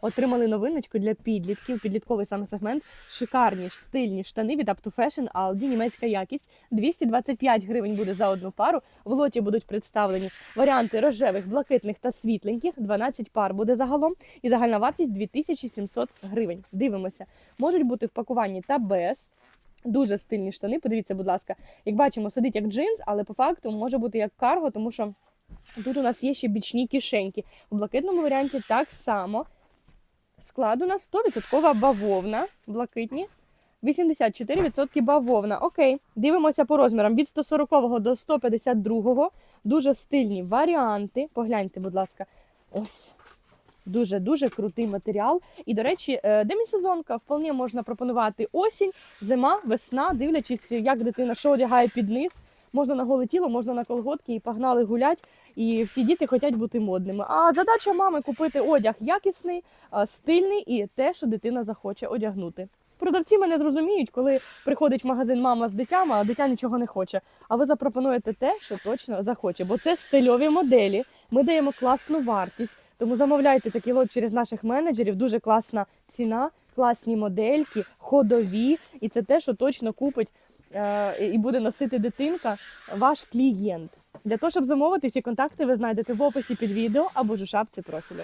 отримали новиночку для підлітків, підлітковий саме сегмент. Шикарні стильні штани від Up to Fashion Aldi, німецька якість. 225 гривень буде за одну пару. В лоті будуть представлені варіанти рожевих, блакитних та світленьких. 12 пар буде загалом. І загальна вартість 2700 гривень. Дивимося. Можуть бути в пакуванні та без. Дуже стильні штани. Подивіться, будь ласка, як бачимо, сидить як джинс, але по факту може бути як карго, тому що тут у нас є ще бічні кишеньки. У блакитному варіанті так само. Склад у нас 100% бавовна, блакитні. 84% бавовна. Окей, дивимося по розмірам від 140 до 152. Дуже стильні варіанти. Погляньте, будь ласка, ось. Дуже-дуже крутий матеріал. І, до речі, е, демісезонка вполне можна пропонувати осінь, зима, весна, дивлячись, як дитина що одягає під низ. Можна на голе тіло, можна на колготки і погнали гулять. І всі діти хочуть бути модними. А задача мами купити одяг якісний, стильний і те, що дитина захоче одягнути. Продавці мене зрозуміють, коли приходить в магазин мама з дитям, а дитя нічого не хоче. А ви запропонуєте те, що точно захоче, бо це стильові моделі. Ми даємо класну вартість. Тому замовляйте такий лот через наших менеджерів. Дуже класна ціна, класні модельки, ходові, і це те, що точно купить і буде носити дитинка, ваш клієнт. Для того, щоб замовити ці контакти, ви знайдете в описі під відео або ж у шапці профілю.